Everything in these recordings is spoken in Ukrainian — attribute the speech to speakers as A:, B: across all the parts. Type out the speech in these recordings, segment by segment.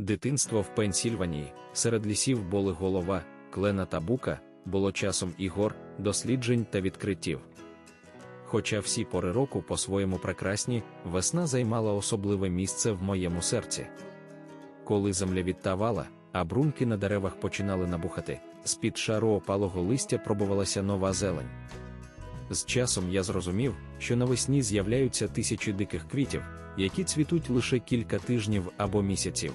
A: Дитинство в Пенсільванії, серед лісів були голова, клена та бука, було часом ігор, досліджень та відкриттів. Хоча всі пори року по-своєму прекрасні, весна займала особливе місце в моєму серці. Коли земля відтавала, а брунки на деревах починали набухати, з-під шару опалого листя пробувалася нова зелень. З часом я зрозумів, що навесні з'являються тисячі диких квітів, які цвітуть лише кілька тижнів або місяців.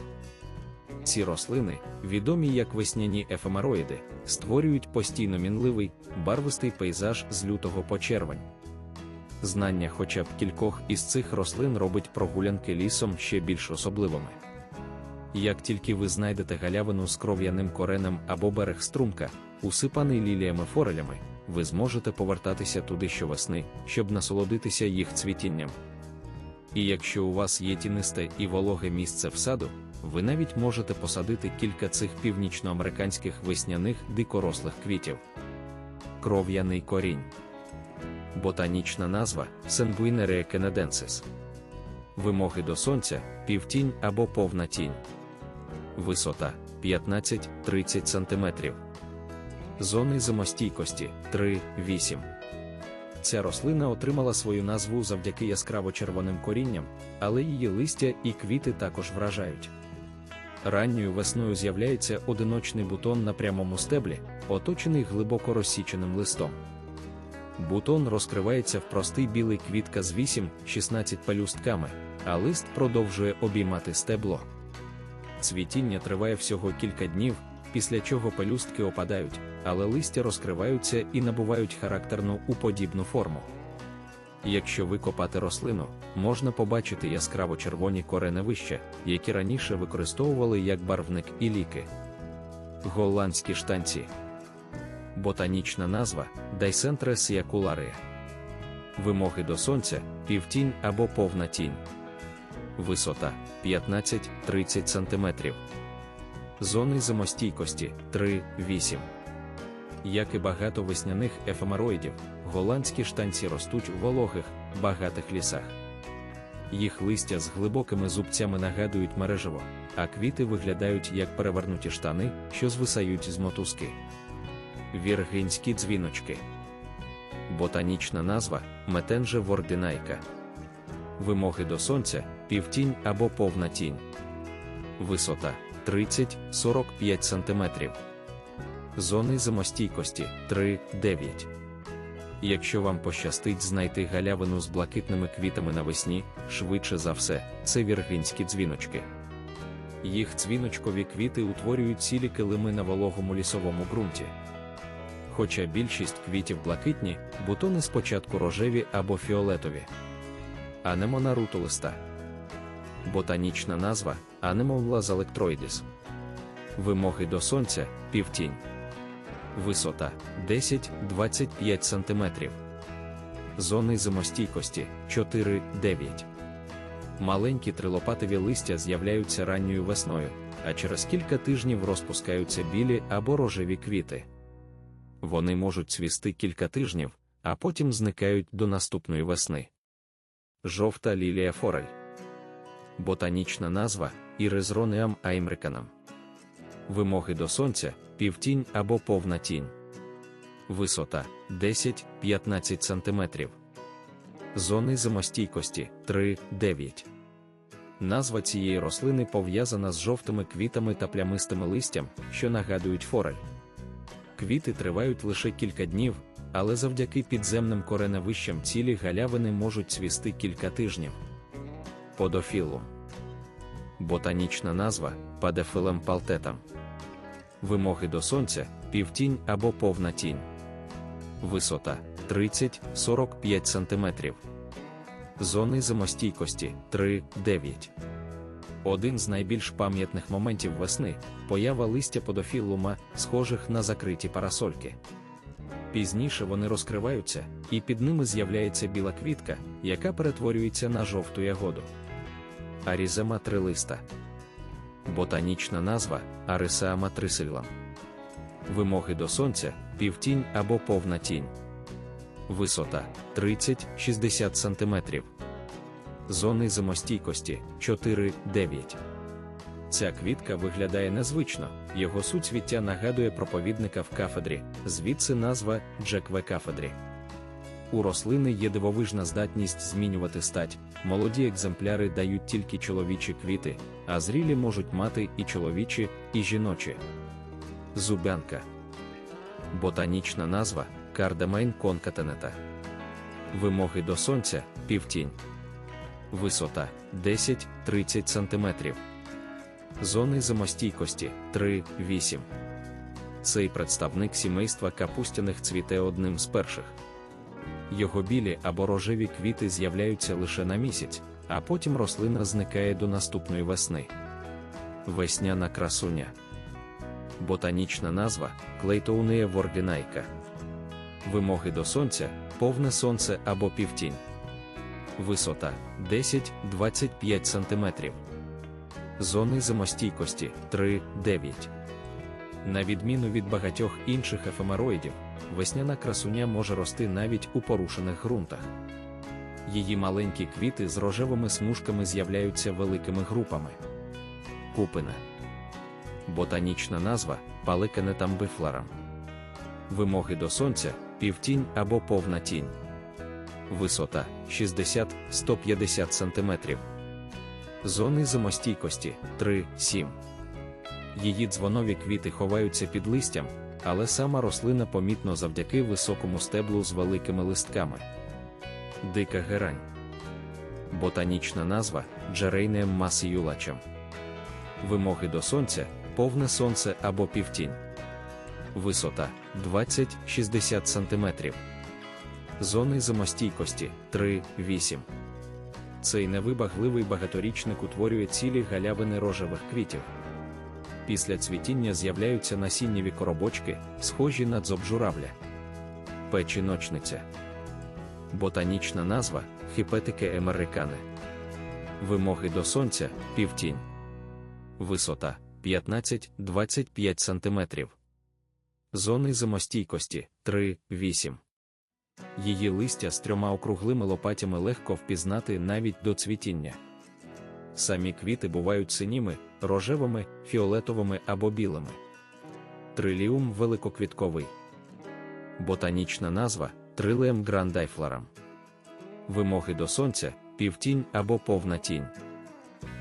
A: Ці рослини, відомі як весняні ефемероїди, створюють постійно мінливий, барвистий пейзаж з лютого по червень. Знання хоча б кількох із цих рослин робить прогулянки лісом ще більш особливими. Як тільки ви знайдете галявину з кров'яним коренем або берег струмка, усипаний ліліями форелями, ви зможете повертатися туди щовесни, щоб насолодитися їх цвітінням. І якщо у вас є тінисте і вологе місце в саду, ви навіть можете посадити кілька цих північноамериканських весняних дикорослих квітів. Кров'яний корінь. Ботанічна назва Сенбуйнерія кенеденсис. Вимоги до сонця півтінь або повна тінь. Висота 15-30 см. Зони зимостійкості 3-8. Ця рослина отримала свою назву завдяки яскраво-червоним корінням, але її листя і квіти також вражають. Ранньою весною з'являється одиночний бутон на прямому стеблі, оточений глибоко розсіченим листом. Бутон розкривається в простий білий квітка з 8-16 пелюстками, а лист продовжує обіймати стебло. Цвітіння триває всього кілька днів, після чого пелюстки опадають, але листя розкриваються і набувають характерну уподібну форму. Якщо викопати рослину, можна побачити яскраво червоні кореневища, які раніше використовували як барвник і ліки. Голландські штанці. Ботанічна назва Дайсентрес якуларія. Вимоги до сонця півтінь або повна тінь. Висота 15-30 см. Зони зимостійкості 3-8. Як і багато весняних ефемероїдів, голландські штанці ростуть у вологих, багатих лісах. Їх листя з глибокими зубцями нагадують мережево, а квіти виглядають як перевернуті штани, що звисають з мотузки. Віргинські дзвіночки. Ботанічна назва метенже вординайка. Вимоги до сонця півтінь або повна тінь. Висота 30-45 см. Зони зимостійкості 3-9. Якщо вам пощастить знайти галявину з блакитними квітами навесні, швидше за все, це віргинські дзвіночки. Їх дзвіночкові квіти утворюють цілі килими на вологому лісовому ґрунті. Хоча більшість квітів блакитні, бутони спочатку рожеві або фіолетові. Анемона рутулиста. Ботанічна назва Anemon electroides. Вимоги до сонця півтінь. Висота 10-25 см. Зони зимостійкості 4-9. Маленькі трилопатові листя з'являються ранньою весною, а через кілька тижнів розпускаються білі або рожеві квіти. Вони можуть цвісти кілька тижнів, а потім зникають до наступної весни. Жовта лілія форель. Ботанічна назва Іризронеам аймриканам. Вимоги до сонця півтінь або повна тінь. Висота 10-15 см. Зони зимостійкості 3-9. Назва цієї рослини пов'язана з жовтими квітами та плямистими листям, що нагадують форель. Квіти тривають лише кілька днів, але завдяки підземним кореневищам цілі галявини можуть цвісти кілька тижнів. Подофілум. Ботанічна назва падефилем палтетам. Вимоги до сонця півтінь або повна тінь. Висота 30-45 см. Зони зимостійкості 3-9. Один з найбільш пам'ятних моментів весни поява листя подофілума, схожих на закриті парасольки. Пізніше вони розкриваються, і під ними з'являється біла квітка, яка перетворюється на жовту ягоду. Арізема трилиста. Ботанічна назва Арисаама трисильла. Вимоги до сонця півтінь або повна тінь. Висота 30-60 см. Зони зимостійкості 4-9. Ця квітка виглядає незвично, його суцвіття нагадує проповідника в кафедрі, звідси назва Джекве кафедрі. У рослини є дивовижна здатність змінювати стать, молоді екземпляри дають тільки чоловічі квіти, а зрілі можуть мати і чоловічі, і жіночі. Зубянка. Ботанічна назва Кардамейн конкатенета. Вимоги до сонця півтінь. Висота 10-30 см. Зони зимостійкості 3-8. Цей представник сімейства капустяних цвіте одним з перших. Його білі або рожеві квіти з'являються лише на місяць, а потім рослина зникає до наступної весни. Весняна красуня. Ботанічна назва клейтоунея вордінайка. Вимоги до сонця повне сонце або півтінь. Висота 10-25 см. Зони зимостійкості 3-9. На відміну від багатьох інших ефемероїдів, весняна красуня може рости навіть у порушених ґрунтах. Її маленькі квіти з рожевими смужками з'являються великими групами. Купина. Ботанічна назва паликанетам бифларам. Вимоги до сонця півтінь або повна тінь. Висота 60-150 см. Зони зимостійкості 3-7. Її дзвонові квіти ховаються під листям, але сама рослина помітно завдяки високому стеблу з великими листками. Дика герань. Ботанічна назва Джерейнеем масіюлачем. Вимоги до сонця повне сонце або півтінь. Висота 20-60 см. Зони зимостійкості 3-8. Цей невибагливий багаторічник утворює цілі галявини рожевих квітів. Після цвітіння з'являються насіннєві коробочки, схожі на дзоб журавля. Печіночниця. Ботанічна назва хіпетики американи. Вимоги до сонця півтінь. Висота 15-25 см. Зони зимостійкості 3-8. Її листя з трьома округлими лопатями легко впізнати навіть до цвітіння. Самі квіти бувають синіми, рожевими, фіолетовими або білими. Триліум великоквітковий. Ботанічна назва трилеєм грандайфлорам. Вимоги до сонця півтінь або повна тінь.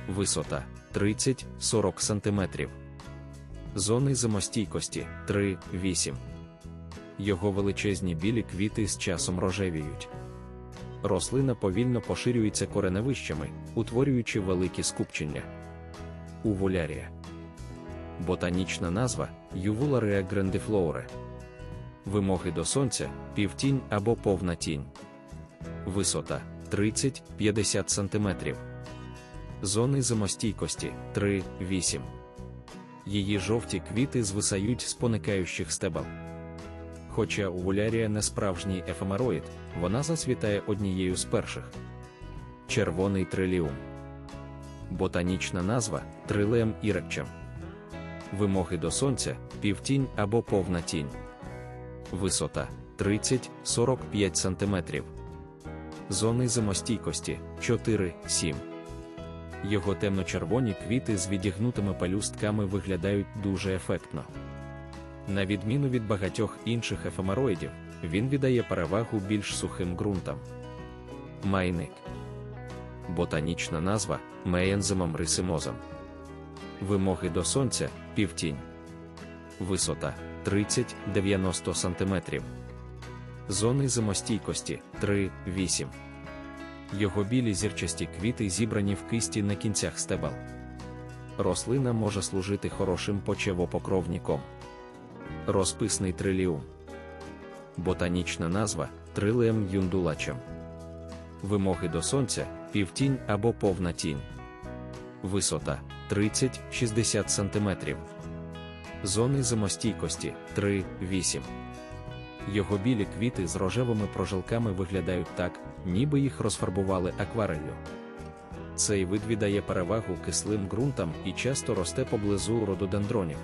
A: Висота 30-40 см. Зони зимостійкості 3-8. Його величезні білі квіти з часом рожевіють. Рослина повільно поширюється кореневищами, утворюючи великі скупчення. Увулярія. Ботанічна назва Ювуларія грандифлоуре. Вимоги до сонця півтінь або повна тінь. Висота 30-50 см. Зони зимостійкості 3-8. Її жовті квіти звисають з поникаючих стебел. Хоча увулярія не справжній ефемероїд, вона зацвітає однією з перших. Червоний триліум. Ботанічна назва трилеєм ірекчем. Вимоги до сонця півтінь або повна тінь. Висота 30-45 см. Зони зимостійкості 4-7. Його темно-червоні квіти з відігнутими пелюстками виглядають дуже ефектно. На відміну від багатьох інших ефемероїдів, він віддає перевагу більш сухим ґрунтам. Майник. Ботанічна назва меєнзимом рисимозом. Вимоги до сонця півтінь. Висота 30-90 см. Зони зимостійкості 3-8. Його білі зірчасті квіти зібрані в кисті на кінцях стебел. Рослина може служити хорошим почевопокровником. Розписний триліум. Ботанічна назва трилеєм юндулачем. Вимоги до сонця півтінь або повна тінь. Висота 30-60 см. Зони зимостійкості 3-8. Його білі квіти з рожевими прожилками виглядають так, ніби їх розфарбували аквареллю. Цей вид віддає перевагу кислим ґрунтам і часто росте поблизу рододендронів.